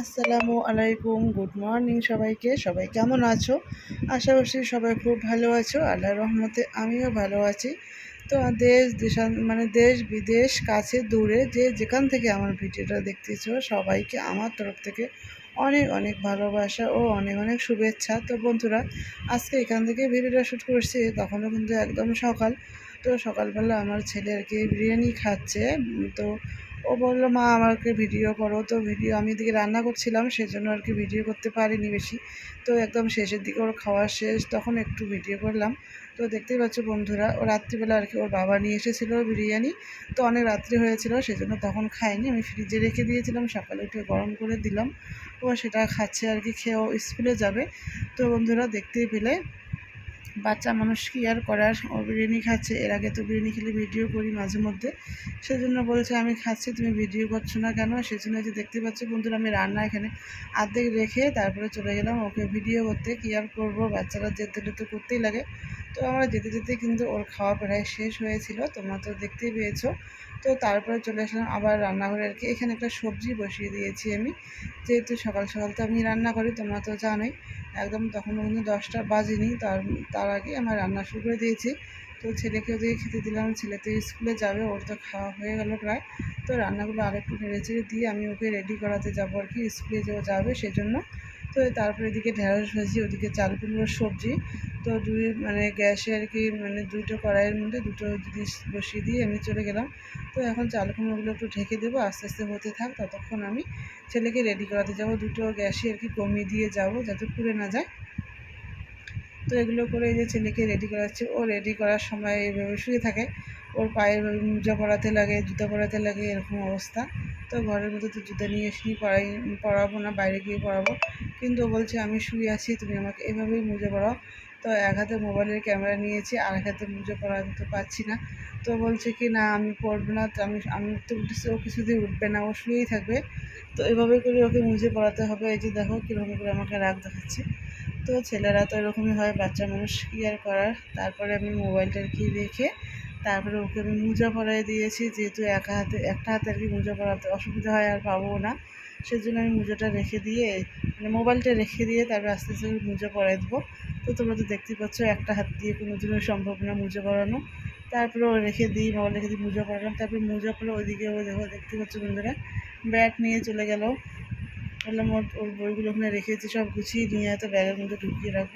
আসসালামু আলাইকুম, good morning সবাইকে। সবাই কেমন আছো? আশা করছি সবাই খুব ভালো আছো। আল্লাহ রহমতে আমিও ভালো আছি। তো দেশ, দেশান মানে দেশ, বিদেশ, কাছে, দূরে, যে যেখান থেকে আমার ভিডিওটা দেখতেছো, সবাইকে আমার তরফ থেকে অনেক অনেক ভালোবাসা ও অনেক অনেক শুভেচ্ছা। তো বন্ধুরা, আজকে এখান থেকে ভিডিওটা শ্যুট করছি। তখনও কিন্তু একদম সকাল। তো সকালবেলা আমার ছেলে আর কি বিরিয়ানি খাচ্ছে। তো ও বলল, মা, আমাকে ভিডিও করো। তো ভিডিও, আমি এদিকে রান্না করছিলাম, সেজন্য আর কি ভিডিও করতে পারিনি বেশি। তো একদম শেষের দিকে ওর খাওয়া শেষ, তখন একটু ভিডিও করলাম। তো দেখতেই পাচ্ছ বন্ধুরা, ও রাত্রিবেলা আর কি ওর বাবা নিয়ে এসেছিল বিরিয়ানি। তো অনেক রাত্রি হয়েছিল, সেজন্য তখন খাইনি। আমি ফ্রিজে রেখে দিয়েছিলাম, সকালে উঠে গরম করে দিলাম। ও সেটা খাচ্ছে আর কি, খেয়েও স্কুলে যাবে। তো বন্ধুরা, দেখতেই পেলে বাচ্চা মানুষ কি আর করার ও বিরিয়ানি খাচ্ছে, এর আগে তো বিরিয়ানি খেলে ভিডিও করি মাঝে মধ্যে। সেজন্য বলছে, আমি খাচ্ছি, তুমি ভিডিও করছ না কেন? সেজন্য যে দেখতে পাচ্ছ বন্ধুরা, আমি রান্না এখানে আর্ধেক রেখে তারপরে চলে গেলাম। ওকে ভিডিও করতে, কি আর করব? বাচ্চারা যেতে তো করতেই লাগে। তো আমরা যেতে যেতে কিন্তু ওর খাওয়া প্রায় শেষ হয়েছিল, তোমরা তো দেখতেই পেয়েছ। তো তারপরে চলে আসলাম আবার রান্নাঘরে আর কি। এখানে একটা সবজি বসিয়ে দিয়েছি আমি। যেহেতু সকাল সকাল তো আমি রান্না করি, তোমরা তো জানোই। একদম তখন কিন্তু দশটা বাজেনি, তার তার আগে আমার রান্না শুরু করে দিয়েছি। তো ছেলেকে ওদিকে খেতে দিলাম, ছেলে তো স্কুলে যাবে, ওর তো খাওয়া হয়ে গেল প্রায়। তো রান্নাগুলো আরেকটু নেড়ে চেড়ে দিয়ে আমি ওকে রেডি করাতে যাব আর কি, স্কুলে যে যাবে সেজন্য। তো তারপরে এদিকে ঢেঁড়স ভাজি ওদিকে চাল কুমড়োর সবজি। তো দুই মানে গ্যাসে আর কি মানে দুটো কড়াইয়ের মধ্যে দুটো জিনিস বসিয়ে দিয়ে আমি চলে গেলাম। তো এখন চাল কুমড়োগুলো একটু ঢেকে দেবো, আস্তে আস্তে হতে থাক, ততক্ষণ আমি ছেলেকে রেডি করাতে যাব। দুটো গ্যাসে আর কি কমিয়ে দিয়ে যাব যাতে পুড়ে না যায়। তো এগুলো করে যে ছেলেকে রেডি করাচ্ছে। ও রেডি করার সময় এইভাবে শুয়ে থাকে। ওর পায়ে মোজা পরাতে লাগে, জুতো পরাতে লাগে, এরকম অবস্থা। তো ঘরের মধ্যে তো জুতো নিয়ে এসে পড়াই, পড়াবো না, বাইরে গিয়ে পড়াবো। কিন্তু বলছে, আমি শুয়ে আছি, তুমি আমাকে এভাবেই মুজে পড়াও। তো এক হাতে মোবাইলের ক্যামেরা নিয়েছি আর এক হাতে মুজে পড়াতে পারছি না। তো বলছে কি, না, আমি পড়ব না, তো আমি আমি তো উঠেছি, ও কিছুতেই উঠবে না, ও শুয়েই থাকবে। তো এভাবে করে ওকে মুজে পড়াতে হবে, এই যে দেখো কীরকম করে আমাকে রাগ দেখাচ্ছে। তো ছেলেরা তো এরকমই হয়, বাচ্চা মানুষ কী আর করার? তারপরে আমি মোবাইলটার কি রেখে তারপরে ওকে আমি মোজা পরাই দিয়েছি, যেহেতু একা হাতে, একটা হাতে আর কি মোজা পরাতে অসুবিধা হয় আর পাবো না। সেজন্য আমি মোজাটা রেখে দিয়ে মানে মোবাইলটা রেখে দিয়ে তারপরে আস্তে আস্তে মোজা পরাই দেবো। তো তোমরা তো দেখতে পাচ্ছ, একটা হাত দিয়ে কোনো দিনও সম্ভব না মোজা পরানো। তারপরে ও রেখে দিই, মোবাইল রেখে দিই, মোজা পরালাম। তারপরে মোজা পরে ওইদিকে ও দেখো, দেখতে পাচ্ছ বন্ধুরা ব্যাট নিয়ে চলে গেল। বললাম, ওর ওর বইগুলো ওখানে রেখেছি, সব গুছিয়ে নিয়ে হয়তো ব্যাগের মধ্যে ঢুকিয়ে রাখব,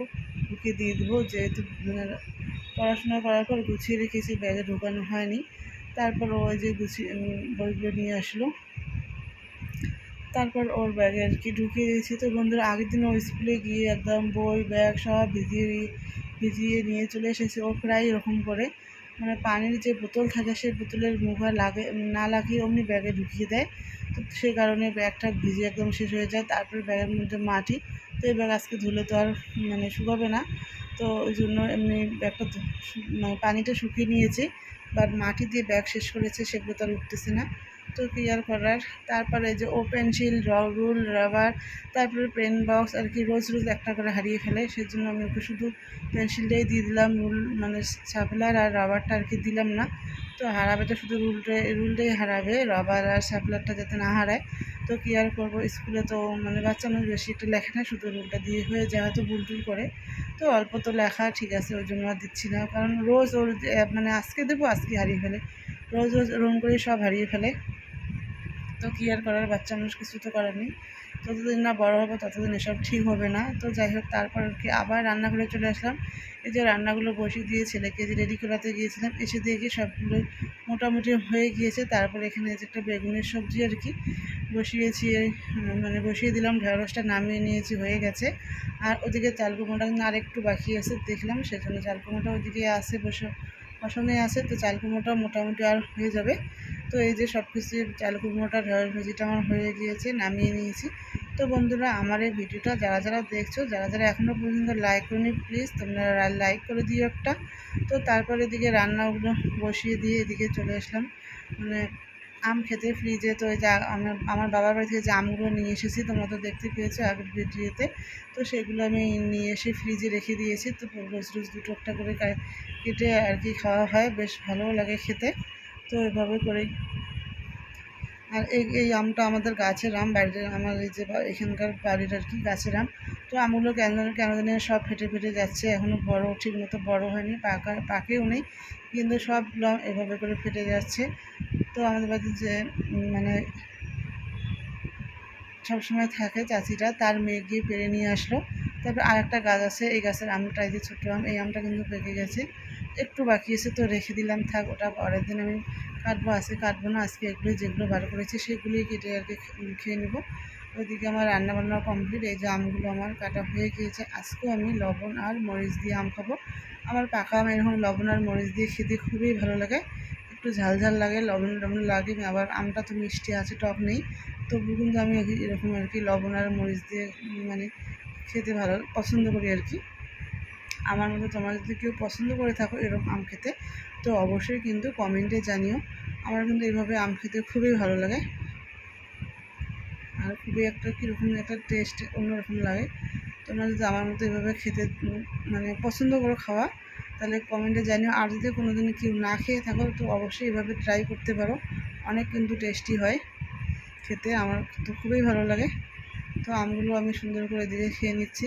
ঢুকিয়ে দিয়ে দেবো, যেহেতু পড়াশোনা করার পর গুছিয়ে রেখেছি, ব্যাগে ঢোকানো হয়নি। তারপর ওই যে গুছিয়ে বইগুলো নিয়ে আসলো। তারপর ওর ব্যাগে আর কি ঢুকিয়ে দিয়েছি। তো বন্ধুরা, আগের দিন ও স্কুলে গিয়ে একদম বই, ব্যাগ সব ভিজিয়ে ভিজিয়ে নিয়ে চলে এসেছে। ও প্রায় এরকম করে মানে পানির যে বোতল থাকে, সেই বোতলের মুখা লাগে, না লাগিয়ে অমনি ব্যাগে ঢুকিয়ে দেয়। তো সেই কারণে ব্যাগটা ভিজে একদম শেষ হয়ে যায়। তারপরে ব্যাগের মধ্যে মাটি, তো এই ব্যাগ আজকে ধুলে তো আর মানে শুকাবে না। তো ওই জন্য এমনি ব্যাগটা মানে পানিটা শুকিয়ে নিয়েছে বাট মাটি দিয়ে ব্যাগ শেষ করেছে, সেগুলো তো আর উঠতেছে না। তো ক্লিয়ার করার? তারপরে যে ও পেন্সিল রুল, রাবার, তারপরে পেন বক্স, আর কি রোজ রোজ একটা করে হারিয়ে ফেলে। সেই জন্য আমি ওকে শুধু পেন্সিলটাই দিয়ে দিলাম, রুল মানে সাপলার আর রাবারটা আর কি দিলাম না। তো হারাবে তো শুধু রুলটাই রুলটাই হারাবে, রাবার আর সাপলারটা যাতে না হারায়। তো কি আর করব? স্কুলে তো মানে বাচ্চা মানুষ বেশি একটু লেখে না, শুধু রোলটা দিয়ে হয়ে যায় হয়তো ভুল টুল করে। তো অল্প তো লেখা, ঠিক আছে, ওই জন্য আর দিচ্ছি না। কারণ রোজ ওর মানে আজকে দেবো, আজকে হারিয়ে ফেলে। রোজ রোজ রুম করে সব হারিয়ে ফেলে। তো কী আর করার? বাচ্চা মানুষ কিছু তো করার নেই। যতদিন না বড় হবে, ততদিন এসব ঠিক হবে না। তো যাই হোক, তারপর কি আবার রান্নাঘরে চলে আসলাম। এই যে রান্নাগুলো বসিয়ে দিয়ে ছেলেকে যে রেডি করাতে গিয়েছিলাম, এসে দেখি সবগুলো মোটামুটি হয়ে গিয়েছে। তারপরে এখানে যে একটা বেগুনের সবজি আর কি বসিয়েছি মানে বসিয়ে দিলাম, ঢেঁড়সটা নামিয়ে নিয়েছি, হয়ে গেছে। আর ওদিকে চালকুমোটা কিন্তু আরেকটু বাকি আছে, দেখলাম সেজন্য চালকুমোটা ওদিকে আসে বসে, বসানো আছে, তো চালকুমোটা মোটামুটি আর হয়ে যাবে। তো এই যে সব কিছু চাল কুমড়োটা ঢেঁড়স ভাজিটা আমার হয়ে গিয়েছে, নামিয়ে নিয়েছি। তো বন্ধুরা, আমার এই ভিডিওটা যারা যারা দেখছ, যারা যারা এখনও পর্যন্ত লাইক করেনি, প্লিজ তোমরা লাইক করে দিও একটা। তো তারপরে এদিকে রান্নাগুলো বসিয়ে দিয়ে এদিকে চলে আসলাম। মানে আম খেতে ফ্রিজে তো এই যে আমার আমার বাবার বাড়ি থেকে যে আমগুলো নিয়ে এসেছি, তোমরা তো দেখতে পেয়েছ আগের ভিডিওতে। তো সেগুলো আমি নিয়ে এসে ফ্রিজে রেখে দিয়েছি। তো রোজ রোজ দুটো একটা করে কেটে আর কি খাওয়া হয়, বেশ ভালোও লাগে খেতে। তো এভাবে করে আর এই এই আমটা আমাদের গাছের আম বাড়িতে আমার এই যে এখানকার বাড়ির আর কি গাছের আম। তো আমগুলো কেন কেন জানি সব ফেটে ফেটে যাচ্ছে। এখনও বড় ঠিক মতো বড় হয়নি, পাকা, পাকেও নেই, কিন্তু সব এভাবে করে ফেটে যাচ্ছে। তো আমাদের বাড়িতে যে মানে সবসময় থাকে চাচিটা, তার মেয়ে গিয়ে পেরে নিয়ে আসলো। তারপর আর একটা গাছ আছে, এই গাছের আমটা, এই যে ছোটো আম, এই আমটা কিন্তু পেকে গেছে। একটু বাকি আছে তো রেখে দিলাম, থাক, ওটা পরের দিন আমি কাটবো, আজকে কাটবো না, আজকে এগুলো যেগুলো বার করেছি, সেগুলোই কেটে আর কি খেয়ে নেব। ওইদিকে আমার রান্না বান্না কমপ্লিট এই যে আমগুলো আমার কাটা হয়ে গিয়েছে। আজকেও আমি লবণ আর মরিচ দিয়ে আম খাব। আমার পাকা আম, এরকম লবণ আর মরিচ দিয়ে খেতে খুবই ভালো লাগে। একটু ঝাল ঝাল লাগে, লবণ টবণ লাগে, আবার আমটা তো মিষ্টি আছে, টক নেই। তবু কিন্তু আমি এরকম আর কি লবণ আর মরিচ দিয়ে মানে খেতে ভালো, পছন্দ করি আর কি। আমার মতো তোমরা যদি কেউ পছন্দ করে থাকো এরকম আম খেতে, তো অবশ্যই কিন্তু কমেন্টে জানিও। আমার কিন্তু এইভাবে আম খেতে খুবই ভালো লাগে। খুবই একটা কীরকম একটা টেস্ট অন্যরকম লাগে। তোমরা যদি আমার মতো এভাবে খেতে মানে পছন্দ করো খাওয়া, তাহলে কমেন্টে জানিও। আর যদি কোনো দিন কেউ না খেয়ে থাকো, তো অবশ্যই এভাবে ট্রাই করতে পারো। অনেক কিন্তু টেস্টি হয় খেতে, আমার তো খুবই ভালো লাগে। তো আমগুলো আমি সুন্দর করে দিয়ে খেয়ে নিচ্ছি।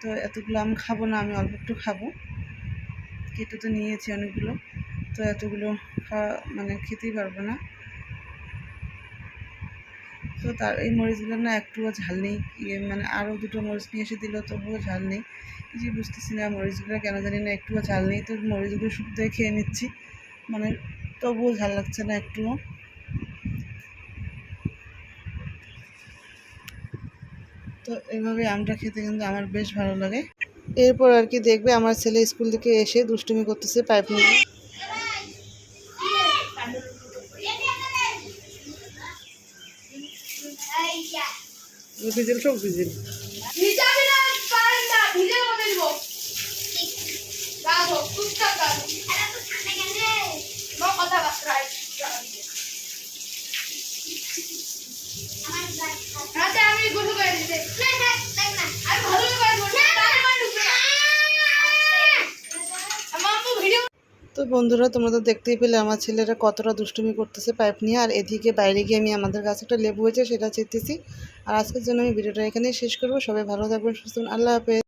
তো এতগুলো আম খাব না, আমি অল্প একটু খাব। কেটে তো নিয়েছি অনেকগুলো। তো এতগুলো খাওয়া মানে খেতেই পারব না। তো তার এই মরিচগুলো না একটুও ঝাল নেই। ইয়ে মানে আরও দুটো মরিচ নিয়ে এসে দিল, তবুও ঝাল নেই। কিছুই বুঝতেছি না মরিচগুলো কেন জানি না একটুও ঝাল নেই। তো মরিচগুলো শুকতে খেয়ে নিচ্ছি। মানে তবুও ঝাল লাগছে না একটুও। তো এইভাবে আমটা খেতে কিন্তু আমার বেশ ভালো লাগে। এরপর আর কি দেখবে আমার ছেলে স্কুল থেকে এসে দুষ্টুমি করতেছে পাইপ নিয়ে। ভিজেল সব ভিজিল। কথা বার্তা রাতে আমি গোসল করে দিতে আমি ভালো করে গোসল আমার আম্মু ভিডিও তো বন্ধুরা, তোমরা তো দেখতেই পেলে আমার ছেলেরা কতটা দুষ্টুমি করতেছে পাইপ নিয়ে। আর এদিকে বাইরে গিয়ে আমি আমাদের কাছে একটা লেবু হয়েছে, সেটা চেতেছি। আর আজকের জন্য আমি ভিডিওটা এখানেই শেষ করব। সবাই ভালো থাকবেন, সুস্থ আল্লাহ হাফেজ।